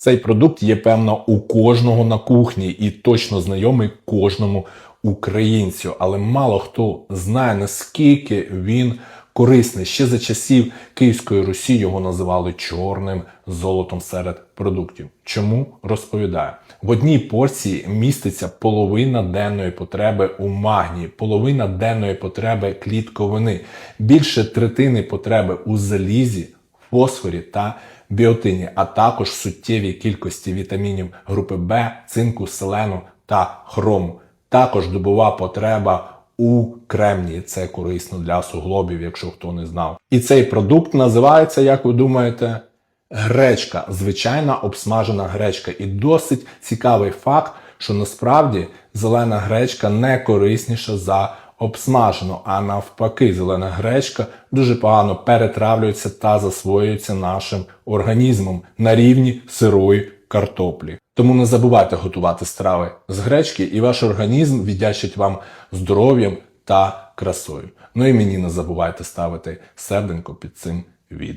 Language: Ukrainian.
Цей продукт є певно у кожного на кухні і точно знайомий кожному українцю, але мало хто знає наскільки він корисний. Ще за часів Київської Русі його називали чорним золотом серед продуктів. Чому розповідаю? В одній порції міститься половина денної потреби у магнії, половина денної потреби клітковини, більше третини потреби у залізі, фосфорі та біотині, а також суттєвій кількості вітамінів групи Б, цинку, селену та хрому. Також добова потреба у кремнії. Це корисно для суглобів, якщо хто не знав. І цей продукт називається, як ви думаєте, гречка, звичайна обсмажена гречка. І досить цікавий факт, що насправді зелена гречка не корисніша за обсмажену, а навпаки, зелена гречка дуже погано перетравлюється та засвоюється нашим організмом на рівні сирої картоплі. Тому не забувайте готувати страви з гречки, і ваш організм віддячить вам здоров'ям та красою. Ну і мені не забувайте ставити серденько під цим відео.